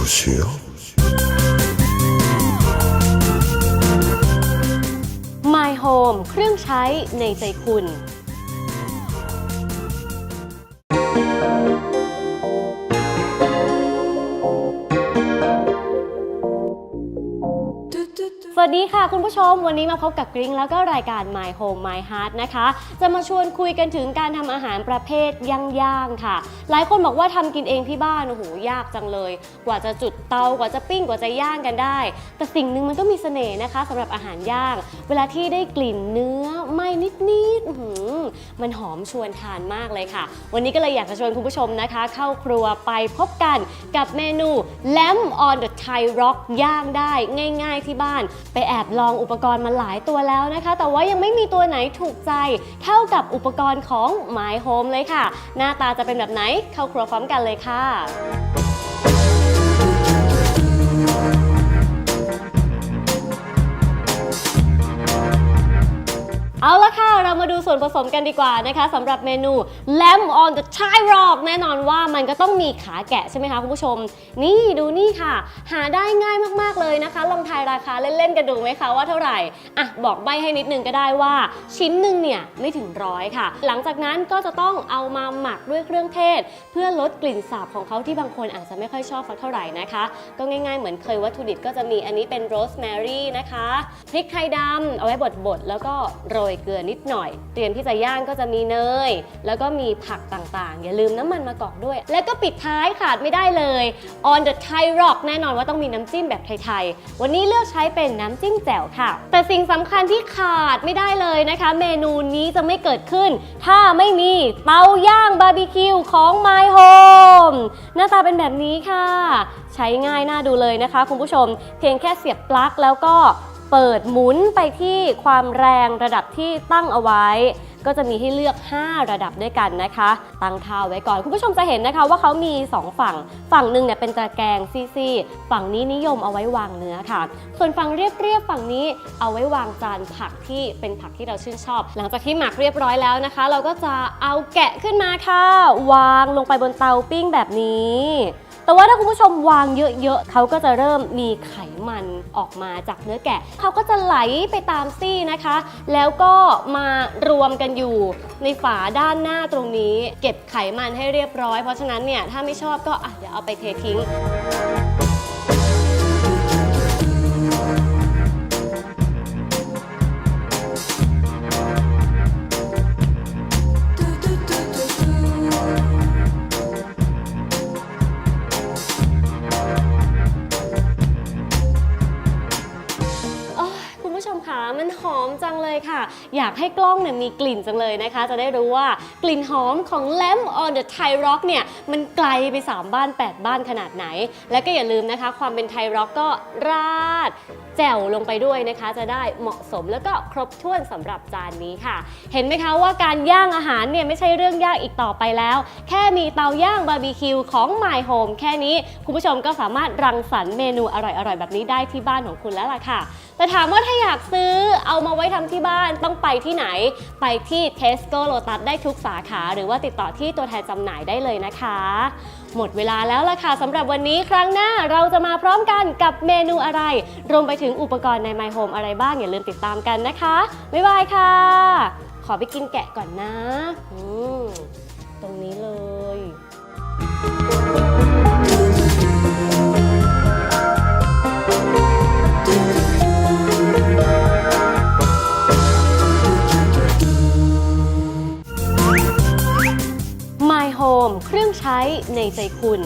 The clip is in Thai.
vous sur ไมโฮมเครื่องใช้ในใจคุณ สวัสดีค่ะคุณผู้ชม วันนี้มาพบกับกริ้งแล้วก็รายการ My Home My Heart นะคะ จะมาชวนคุยกันถึงการทำอาหารประเภทย่างๆค่ะ หลายคนบอกว่าทำกินเองที่บ้านโอ้โหยากจังเลย กว่าจะจุดเตากว่าจะปิ้งกว่าจะย่างกันได้ แต่สิ่งหนึ่งมันก็มีเสน่ห์นะคะสำหรับอาหารย่าง เวลาที่ได้กลิ่นเนื้อไหม้นิดๆอื้อหือมันหอมชวนทานมากเลยค่ะ วันนี้ก็เลยอยากจะชวนคุณผู้ชมนะคะ เข้าครัวไปพบกันกับเมนู Lamb on the Thai Rock ย่างได้ง่าย ๆที่บ้านไปแอบลองอุปกรณ์มาหลายตัวแล้วนะคะ แต่ว่ายังไม่มีตัวไหนถูกใจเท่ากับอุปกรณ์ของ My Home เลยค่ะ หน้าตาจะเป็นแบบไหนเข้าครัวพร้อมกันเลยค่ะ ดูส่วนผสมกันดีกว่านะคะสำหรับเมนู Lamb on the Thai Rock แน่นอนว่ามันก็ต้องมีขาแกะใช่ไหมคะคุณผู้ชม นี่ดูนี่ค่ะ หาได้ง่ายมากๆเลยนะคะ ลองทายราคาเล่นๆกันดูไหมคะว่าเท่าไหร่อะบอกใบให้นิดนึงก็ได้ว่า ชิ้นหนึ่งเนี่ยไม่ถึงร้อยค่ะ หลังจากนั้นก็จะต้องเอามาหมักด้วยเครื่องเทศ เพื่อลดกลิ่นสาบของเขาที่บางคนอาจจะไม่ค่อยชอบสักเท่าไหร่นะคะ ก็ง่ายๆเหมือนเคยวัตถุดิบก็จะมีอันนี้เป็นโรสแมรี่นะคะพริกไทยดำเอาไว้บดๆแล้วก็โรยเกลือนิดหน่อยเตรียมที่จะย่างก็จะมีเนย แล้วก็มีผักต่างๆ อย่าลืมน้ำมันมะกอกด้วย แล้วก็ปิดท้ายขาดไม่ได้เลย on the Thai rock แน่นอนว่าต้องมีน้ำจิ้มแบบไทยๆ วันนี้เลือกใช้เป็นน้ำจิ้มแจ่วค่ะ แต่สิ่งสำคัญที่ขาดไม่ได้เลยนะคะ เมนูนี้จะไม่เกิดขึ้น ถ้าไม่มีเตาย่างบาร์บีคิวของ My Home หน้าตาเป็นแบบนี้ค่ะ ใช้ง่ายน่าดูเลยนะคะคุณผู้ชม เพียงแค่เสียบปลั๊กแล้วก็ เปิดหมุนไปที่ความแรงระดับที่ตั้งเอาไว้ ก็จะมีให้เลือก 5 ระดับด้วยกันนะคะ ตั้งค่าไว้ก่อน คุณผู้ชมจะเห็นนะคะว่าเขามี 2 ฝั่ง ฝั่งหนึ่งเนี่ยเป็นตะแกรงซี่ๆฝั่งนี้นิยมเอาไว้วางเนื้อค่ะ ส่วนฝั่งเรียบๆฝั่งนี้เอาไว้วางจานผักที่เป็นผักที่เราชื่นชอบ หลังจากที่หมักเรียบร้อยแล้วนะคะ เราก็จะเอาแกะขึ้นมาค่ะ วางลงไปบนเตาปิ้งแบบนี้ แต่ว่าถ้าคุณผู้ชมวางเยอะๆเขาก็จะเริ่มมีไขมันออกมาจากเนื้อแกะเขาก็จะไหลไปตามซี่นะคะ แล้วก็มารวมกันอยู่ในฝาด้านหน้าตรงนี้ เก็บไขมันให้เรียบร้อย เพราะฉะนั้นเนี่ยถ้าไม่ชอบก็อะเดี๋ยวเอาไปเททิ้ง คุณผู้ชมคะมันหอมจังเลยค่ะ อยากให้กล้องเนี่ยมีกลิ่นจังเลยนะคะ จะได้รู้ว่ากลิ่นหอมของ Lamb on the Thai Rock เนี่ยมันไกลไป 3 บ้าน 8 บ้านขนาดไหน และก็อย่าลืมนะคะ ความเป็นไทร็อกก็ราดแจ่วลงไปด้วยนะคะ จะได้เหมาะสมแล้วก็ครบถ้วนสำหรับจานนี้ค่ะ เห็นไหมคะว่าการย่างอาหารเนี่ยไม่ใช่เรื่องยากอีกต่อไปแล้ว แค่มีเตาย่างบาร์บีคิวของ My Home แค่นี้ คุณผู้ชมก็สามารถรังสรรค์เมนูอร่อยๆ แบบนี้ได้ที่บ้านของคุณแล้วล่ะค่ะ แต่ถามว่าถ้าอยากซื้อเอามาไว้ทำที่บ้านต้องไปที่ไหน ไปที่ Tesco Lotus ได้ทุกสาขา หรือว่าติดต่อที่ตัวแทนจำหน่ายได้เลยนะคะ หมดเวลาแล้วล่ะค่ะสำหรับวันนี้ครั้งหน้าเราจะมาพร้อมกันกับเมนูอะไร รวมไปถึงอุปกรณ์ใน My Home อะไรบ้างอย่าลืมติดตามกันนะคะ บ๊ายบายค่ะ ขอไปกินแกะก่อนนะตรงนี้เลย My มเครื่องใช้ในใจคุณ